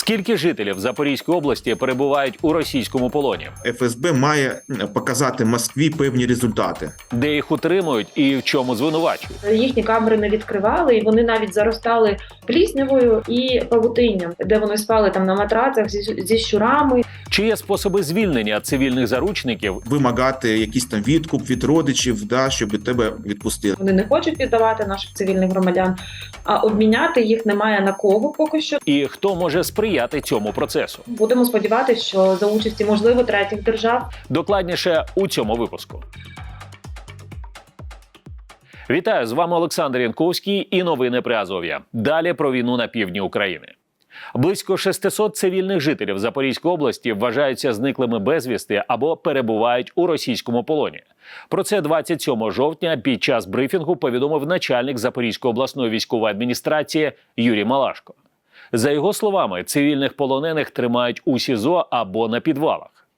Скільки жителів Запорізької області перебувають у російському полоні, ФСБ має показати Москві певні результати. де їх утримують і в чому звинувачують? Їхні камери не відкривали, і вони навіть заростали пліснявою і павутинням, де вони спали там на матрацах зі, зі щурами. Чи є способи звільнення цивільних заручників? Вимагати якийсь там відкуп від родичів, да, щоб тебе відпустили. Вони не хочуть віддавати наших цивільних громадян, а обміняти їх немає на кого поки що. І хто може сприяти цьому процесу? Будемо сподіватися, що за участі можливо третіх держав Докладніше у цьому випуску. Вітаю з вами Олександр Янковський і новини при Азов'я. Далі про війну на півдні України. Близько 600 цивільних жителів Запорізької області вважаються зниклими безвісти або перебувають у російському полоні. Про це 27 жовтня під час брифінгу повідомив начальник Запорізької обласної військової адміністрації Юрій Малашко. За його словами, цивільних полонених тримають у СІЗО або на підвалах.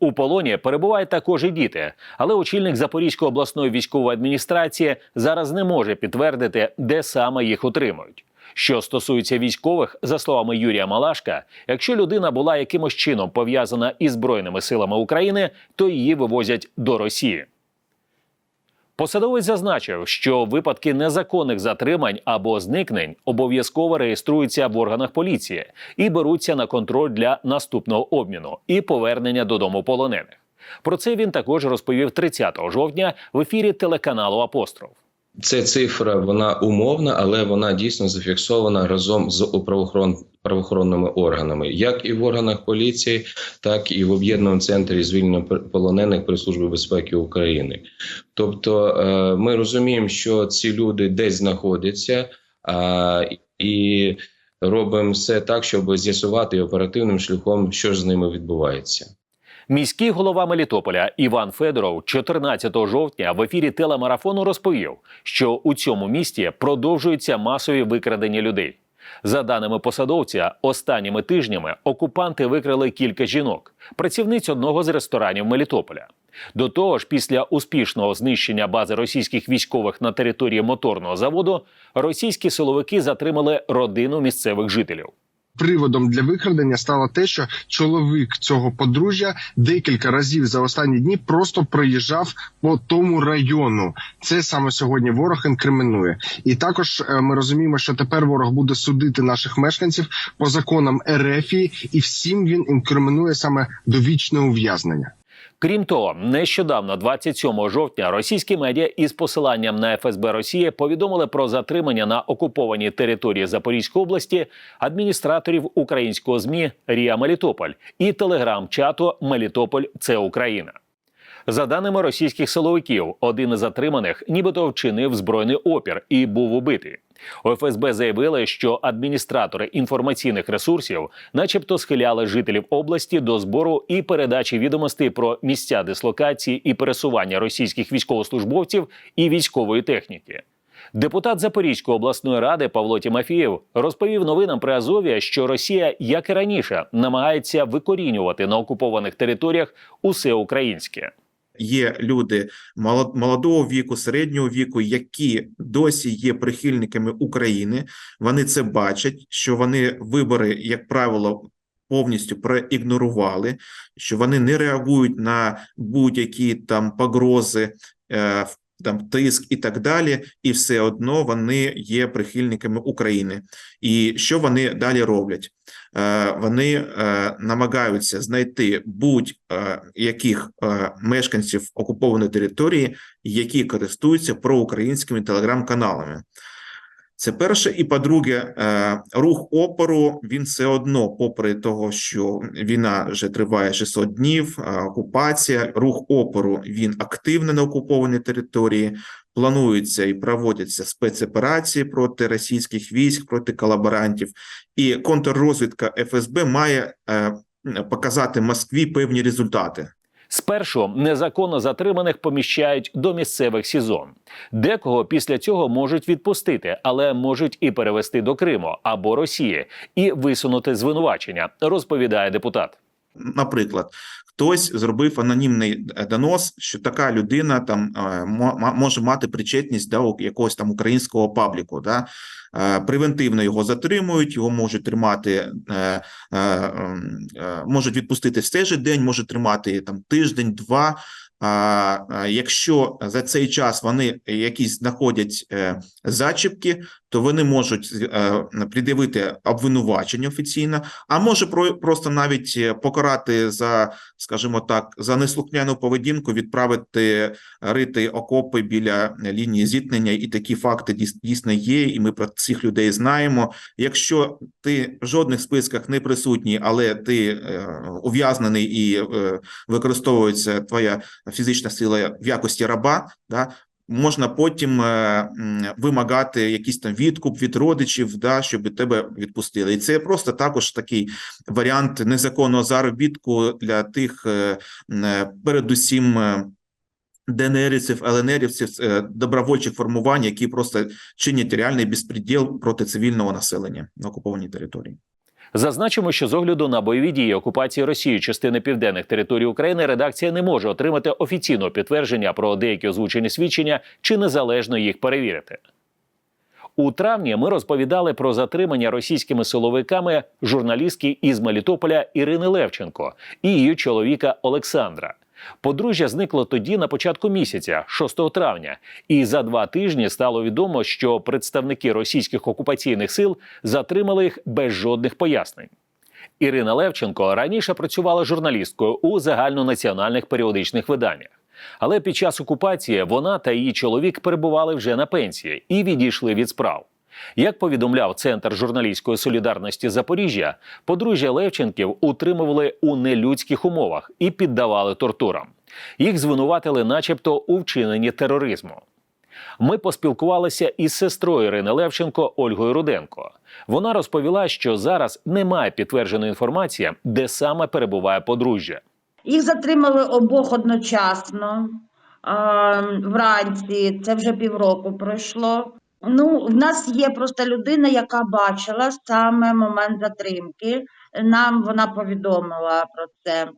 У полоні перебувають також і діти, але очільник Запорізької обласної військової адміністрації зараз не може підтвердити, де саме їх утримують. Що стосується військових, за словами Юрія Малашка, якщо людина була якимось чином пов'язана із збройними силами України, то її вивозять до Росії. Посадовець зазначив, що випадки незаконних затримань або зникнень обов'язково реєструються в органах поліції і беруться на контроль для наступного обміну і повернення додому полонених. Про це він також розповів 30 жовтня в ефірі телеканалу Апостроф. Це цифра, вона умовна, але вона дійсно зафіксована разом з правоохорон, правоохоронними органами, як і в органах поліції, так і в об'єднаному центрі звільнення полонених при службі безпеки України. Тобто, е, ми розуміємо, що ці люди десь знаходяться, і робимо все так, щоб з'ясувати оперативним шляхом, що ж з ними відбувається. Міський голова Мелітополя Іван Федоров 14 жовтня в ефірі телемарафону розповів, що у цьому місті продовжуються масові викрадення людей. За даними посадовця, останніми тижнями окупанти викрали кілька жінок, працівниць одного з ресторанів Мелітополя. До того ж, після успішного знищення бази російських військових на території моторного заводу, російські силовики затримали родину місцевих жителів. Приводом для викрадення стало те, що чоловік цього подружжя декілька разів за останні дні просто проїжджав по тому району. Це саме сьогодні ворог інкримінує. І також е, ми розуміємо, що тепер ворог буде судити наших мешканців по законам РФ і всім він інкримінує саме довічне ув'язнення. Крім того, нещодавно, 27 жовтня, російські медіа із посиланням на ФСБ Росії повідомили про затримання на окупованій території Запорізької області адміністраторів українського змі Рія Мелітополь і телеграм-чату Мелітополь це Україна. За даними російських силовиків, один із затриманих нібито вчинив збройний опір і був убитий. У ФСБ заявили, що адміністратори інформаційних ресурсів, начебто, схиляли жителів області до збору і передачі відомостей про місця дислокації і пересування російських військовослужбовців і військової техніки. Депутат Запорізької обласної ради Павло Тімофієв розповів новинам при Азов'я, що Росія, як і раніше, намагається викорінювати на окупованих територіях усе українське. Є люди молодого віку, середнього віку, які досі є прихильниками України. Вони це бачать, що вони вибори, як правило, повністю проігнорували, що вони не реагують на будь-які там погрози, е, там тиск і так далі, і все одно вони є прихильниками України. І що вони далі роблять? Е, Вони е, намагаються знайти будь-яких е, мешканців окупованої території, які користуються проукраїнськими телеграм-каналами. Це перше, і по-друге, рух опору він все одно, попри того, що війна вже триває 600 днів, окупація, рух опору він активний на окупованій території. Плануються і проводяться спецоперації проти російських військ, проти колаборантів, і контррозвідка ФСБ має е, показати Москві певні результати. Спершу незаконно затриманих поміщають до місцевих СІЗО. Декого після цього можуть відпустити, але можуть і перевести до Криму або Росії і висунути звинувачення, розповідає депутат. Наприклад, хтось зробив анонімний е, донос, що така людина там е, може мати причетність до якогось там українського пабліку. Да? Е, Превентивно його затримують, його можуть тримати, ем, можуть відпустити в цей же день, можуть тримати там тиждень, два. А якщо за цей час вони якісь знаходять зачіпки, то вони можуть е, пред'явити обвинувачення офіційно, а може про просто навіть е, покарати за, скажімо так, за неслухняну поведінку, відправити рити окопи біля лінії зіткнення, і такі факти дійс- дійсно є. І ми про цих людей знаємо. Якщо ти в жодних списках не присутній, але ти е, ув'язнений і використовується твоя фізична сила в якості раба, да. Можна потім е, вимагати якийсь там відкуп від родичів, да, щоб тебе відпустили. І це просто також такий варіант незаконного заробітку для тих, е, е, передусім, ДНРівців, ЛНРівців, добровольчих формувань, які просто чинять реальний безпреділ проти цивільного населення на окупованій території. Зазначимо, що з огляду на бойові дії окупації Росії частини південних територій України редакція не може отримати офіційного підтвердження про деякі озвучені свідчення чи незалежно їх перевірити. У травні ми розповідали про затримання російськими силовиками журналістки із Мелітополя Ірини Левченко і її чоловіка Олександра. Подружжя зникло тоді на початку місяця, 6 травня, і за два тижні стало відомо, що представники російських окупаційних сил затримали їх без жодних пояснень. Ірина Левченко раніше працювала журналісткою у загальнонаціональних періодичних виданнях. Але під час окупації вона та її чоловік перебували вже на пенсії і відійшли від справ. Як повідомляв Центр журналістської солідарності Запоріжжя, подружжя Левченків утримували у нелюдських умовах і піддавали тортурам. Їх звинуватили, начебто, у вчиненні тероризму. Ми поспілкувалися із сестрою Ірини Левченко Ольгою Руденко. Вона розповіла, що зараз немає підтвердженої інформації, де саме перебуває подружжя. Їх затримали обох одночасно вранці. Це вже півроку пройшло. Ну, в нас є просто людина, яка бачила саме момент затримки. Нам вона повідомила про це.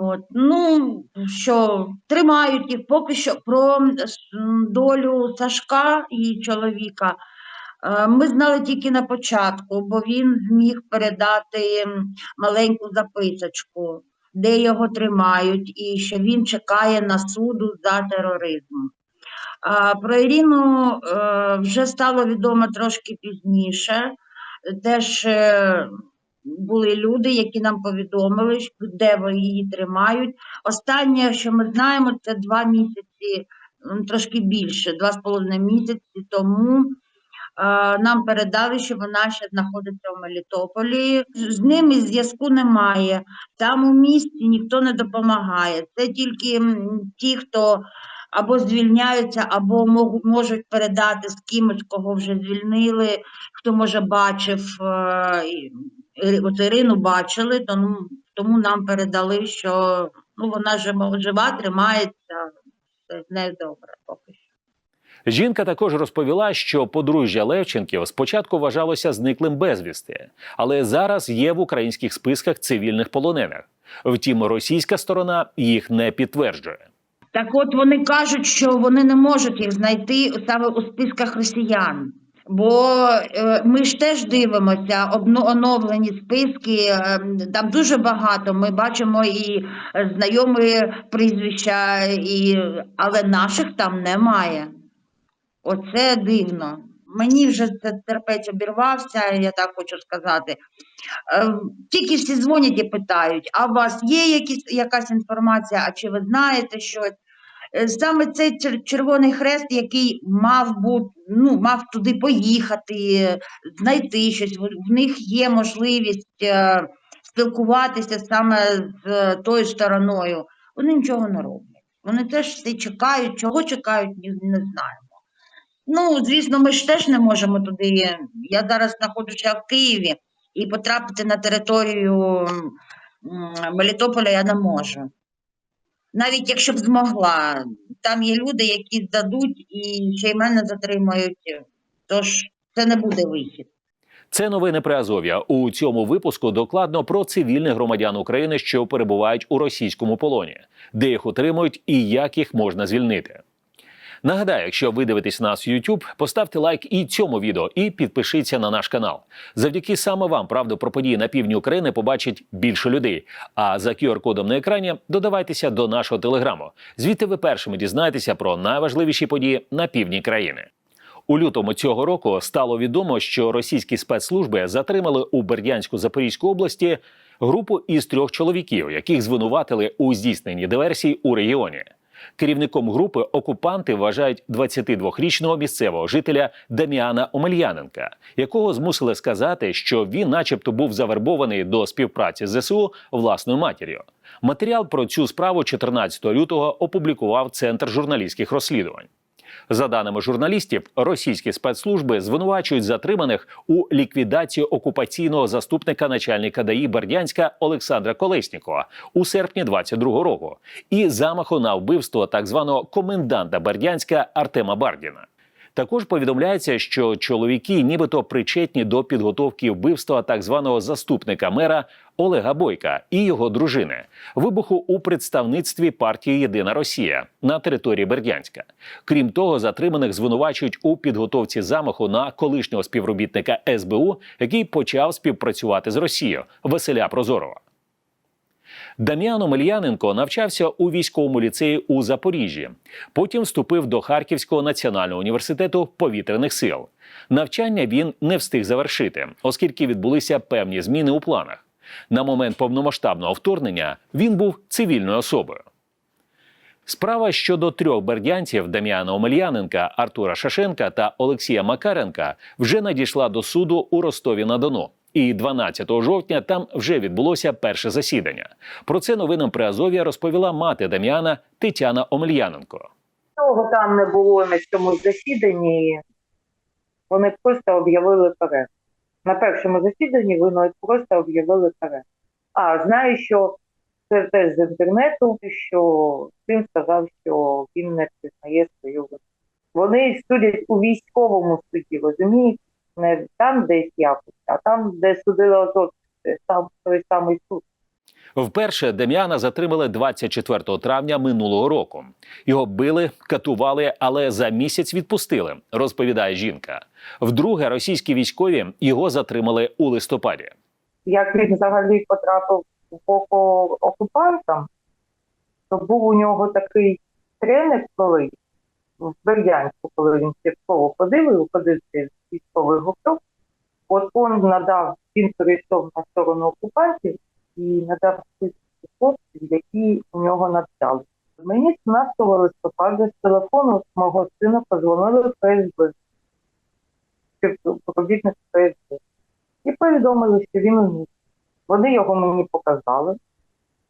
От. Ну, що тримають їх поки що про долю Сашка і чоловіка. е, Ми знали тільки на початку, бо він зміг передати маленьку записочку де його тримають, і що він чекає на суду за тероризм. Про Ірину е, вже стало відомо трошки пізніше. Теж е, були люди, які нам повідомили, де її тримають. Останнє, що ми знаємо, це два місяці, трошки більше, два з половиною місяці тому. е, Нам передали, що вона ще знаходиться в Мелітополі. З ними зв'язку немає. Там у місті ніхто не допомагає. Це тільки ті, хто або звільняються, або можу- можуть передати з кимось, кого вже звільнили, хто може бачив е, от Ірину бачили, тому, тому нам передали, що ну, вона жива, тримається, з нею добре поки що. Жінка також розповіла, що подружжя Левченків спочатку вважалося зниклим безвісти, але зараз є в українських списках цивільних полонених. Втім, російська сторона їх не підтверджує. Так от вони кажуть, що вони не можуть їх знайти саме у списках росіян. Бо е, ми ж теж дивимося оновлені списки. е, Там дуже багато. Ми бачимо і е, знайомі прізвища, і... але наших там немає. Оце дивно. Мені вже це терпець обірвався, я так хочу сказати. Тільки всі дзвонять і питають: а у вас є якісь, якась інформація, а чи ви знаєте щось? Е, Саме цей чер- Червоний Хрест, який мав бути, ну, мав туди поїхати, знайти щось, в- в них є можливість е, спілкуватися саме з е, тою стороною. Вони нічого не роблять. Вони теж всі чекають, чого чекають, не знаємо. Ну, звісно, ми ж теж не можемо туди. Я зараз знаходжуся в Києві і потрапити на територію Мелітополя я не можу. Навіть якщо б змогла, там є люди, які здадуть і ще й мене затримають, тож це не буде вихід. Це новини при Азов'я. У цьому випуску докладно про цивільних громадян України, що перебувають у російському полоні, де їх утримують і як їх можна звільнити. Нагадаю, якщо ви дивитесь нас в YouTube, поставте лайк і цьому відео і підпишіться на наш канал. Завдяки саме вам правду про події на півдні України побачить більше людей. А за QR-кодом на екрані додавайтеся до нашого телеграму. Звідти ви першими дізнаєтеся про найважливіші події на півдні країни. У лютому цього року стало відомо, що російські спецслужби затримали у Бердянську Запорізькій області групу із трьох чоловіків, яких звинуватили у здійсненні диверсій у регіоні. Керівником групи окупанти вважають 22-річного місцевого жителя Даміана Омельяненка, якого змусили сказати, що він, начебто, був завербований до співпраці з ЗСУ власною матір'ю. Матеріал про цю справу 14 лютого опублікував Центр журналістських розслідувань. За даними журналістів, російські спецслужби звинувачують затриманих у ліквідації окупаційного заступника начальника ДАІ Бердянська Олександра Колеснікова у серпні 22-го року і замаху на вбивство так званого коменданта Бердянська Артема Бардіна. Також повідомляється, що чоловіки нібито причетні до підготовки вбивства так званого заступника мера Олега Бойка і його дружини, вибуху у представництві партії Єдина Росія на території Бердянська. Крім того, затриманих звинувачують у підготовці замаху на колишнього співробітника СБУ, який почав співпрацювати з Росією Василя Прозорова. Дам'ян Омельяненко навчався у військовому ліцеї у Запоріжжі. Потім вступив до Харківського національного університету повітряних сил. Навчання він не встиг завершити, оскільки відбулися певні зміни у планах. На момент повномасштабного вторгнення він був цивільною особою. Справа щодо трьох бердянців Дам'яна Омельяненка, Артура Шашенка та Олексія Макаренка вже надійшла до суду у Ростові на Дону. І 12 жовтня там вже відбулося перше засідання. Про це новинам при Азов'я розповіла мати Дам'яна Тетяна Омельяненко. Того там не було на цьому засіданні. Вони просто об'явили перерву. На першому засіданні вони просто об'явили перерву. А знаю, що це теж з інтернету, що він сказав, що він не признає свою вину. Вони судять у військовому суді, розумієте? Не там десь якось, а там, де судили Азовці, це сам той самий суд. Вперше Дем'яна затримали 24 травня минулого року. Його били, катували, але за місяць відпустили, розповідає жінка. Вдруге російські військові його затримали у листопаді. як він взагалі потрапив в боку окупантам, то був у нього такий тренер, коли в Бердянську, коли він ще ходив і виходив з військовий гурток, от він надав, він перейшов на сторону окупантів і надав список хлопців, які у нього навчали. Мені 17 листопада з телефону мого сина позвонили в ФСБ, співробітник ФСБ, і повідомили, що він у них. Вони його мені показали.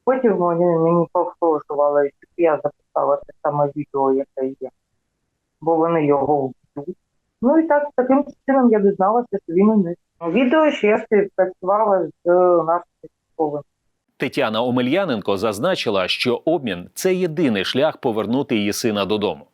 Потім вони мені погрожували, щоб я записала те саме відео, яке є, бо вони його вб'ють. Ну і так, таким чином я дізналася, що він у. Відео, що я співпрацювала з нашим військовим. Тетяна Омельяненко зазначила, що обмін це єдиний шлях повернути її сина додому.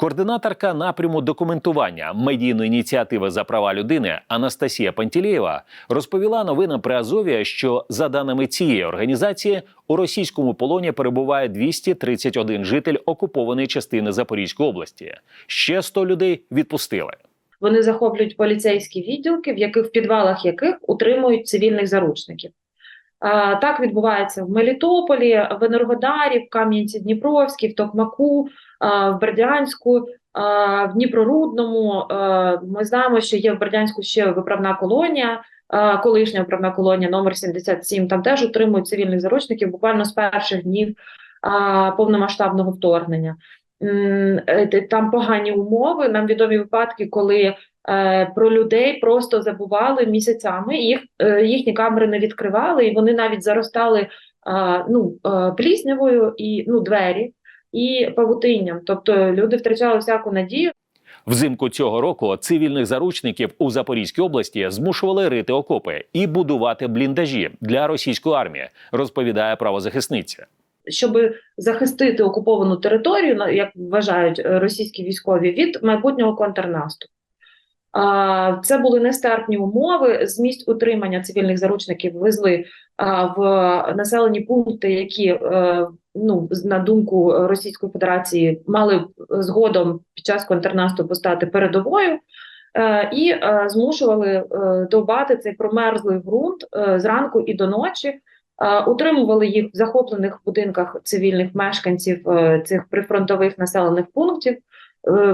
Координаторка напряму документування медійної ініціативи за права людини Анастасія Пантілєєва розповіла новинам при Азові, що за даними цієї організації у російському полоні перебуває 231 житель окупованої частини Запорізької області. Ще 100 людей відпустили. Вони захоплюють поліцейські відділки, в яких в підвалах яких утримують цивільних заручників. Так відбувається в Мелітополі, в Енергодарі, в Кам'янці-Дніпровській, в Токмаку, в Бердянську, в Дніпрорудному. Ми знаємо, що є в Бердянську ще виправна колонія, колишня виправна колонія номер 77. Там теж утримують цивільних заручників буквально з перших днів повномасштабного вторгнення. Е, Там погані умови. Нам відомі випадки, коли про людей просто забували місяцями, їх е, їхні камери не відкривали, і вони навіть заростали е, ну, е, пліснявою і ну, двері і павутинням. Тобто люди втрачали всяку надію. Взимку цього року цивільних заручників у Запорізькій області змушували рити окопи і будувати бліндажі для російської армії, розповідає правозахисниця. щоб захистити окуповану територію, як вважають е, російські військові, від майбутнього контрнаступу. Це були нестерпні умови. З утримання цивільних заручників везли в населені пункти, які, е, ну, на думку Російської Федерації, мали згодом під час контрнаступу стати передовою. Е, І е, змушували довбати цей промерзлий ґрунт зранку і до ночі. Утримували їх в захоплених будинках цивільних мешканців цих прифронтових населених пунктів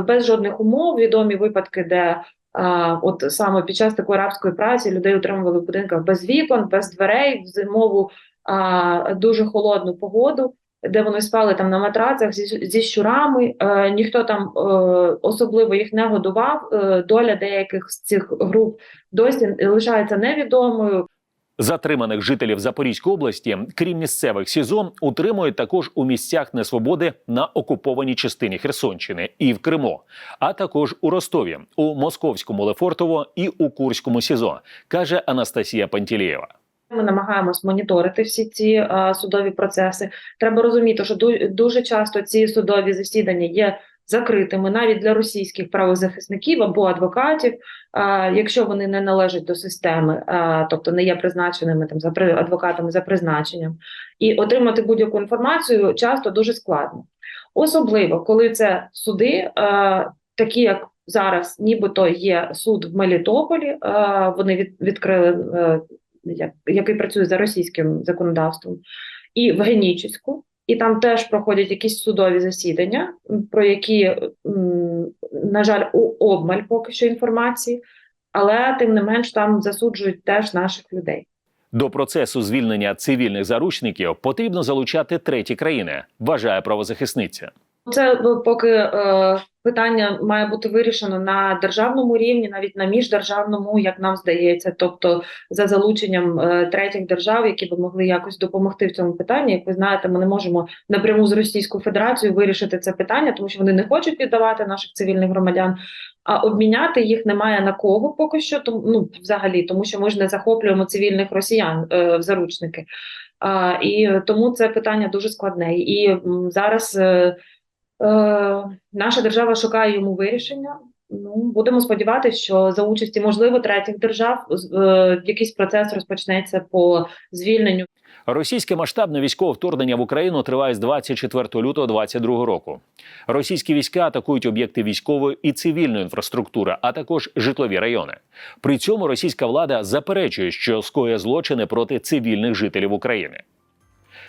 без жодних умов. Відомі випадки, де от саме під час такої рабської праці людей утримували в будинках без вікон, без дверей, в зимову дуже холодну погоду, де вони спали там на матрацах зі, зі щурами. Е, ніхто там е, особливо їх не годував. Е, доля деяких з цих груп досі лишається невідомою. Затриманих жителів Запорізької області, крім місцевих СІЗО, утримують також у місцях несвободи на окупованій частині Херсонщини і в Криму, а також у Ростові, у Московському Лефортово і у Курському СІЗО, каже Анастасія Пантілєєва. Ми намагаємось моніторити всі ці е, судові процеси. Треба розуміти, що ду- дуже часто ці судові засідання є закритими навіть для російських правозахисників або адвокатів, якщо вони не належать до системи, тобто не є призначеними там за адвокатами за призначенням, і отримати будь-яку інформацію часто дуже складно. Особливо коли це суди, такі як зараз, нібито є суд в Мелітополі, вони від, відкрили. е, який працює за російським законодавством, і в Генічеську, і там теж проходять якісь судові засідання, про які, на жаль, у обмаль поки що інформації, але тим не менш там засуджують теж наших людей. До процесу звільнення цивільних заручників потрібно залучати треті країни, вважає правозахисниця. Це е, поки е, питання має бути вирішено на державному рівні, навіть на міждержавному, як нам здається, тобто за залученням е, третіх держав, які би могли якось допомогти в цьому питанні. Як ви знаєте, ми не можемо напряму з Російською Федерацією вирішити це питання, тому що вони не хочуть віддавати наших цивільних громадян. А обміняти їх немає на кого поки що, тому ну взагалі, тому що ми ж не захоплюємо цивільних росіян е, в заручники. А, і тому це питання дуже складне. І м, зараз Е, наша держава шукає йому вирішення. Ну, будемо сподіватися, що за участі, можливо, третіх держав е, якийсь процес розпочнеться по звільненню Російське масштабне військове вторгнення в Україну триває з 24 лютого 2022 року. Російські війська атакують об'єкти військової і цивільної інфраструктури, а також житлові райони. При цьому російська влада заперечує, що скоює злочини проти цивільних жителів України.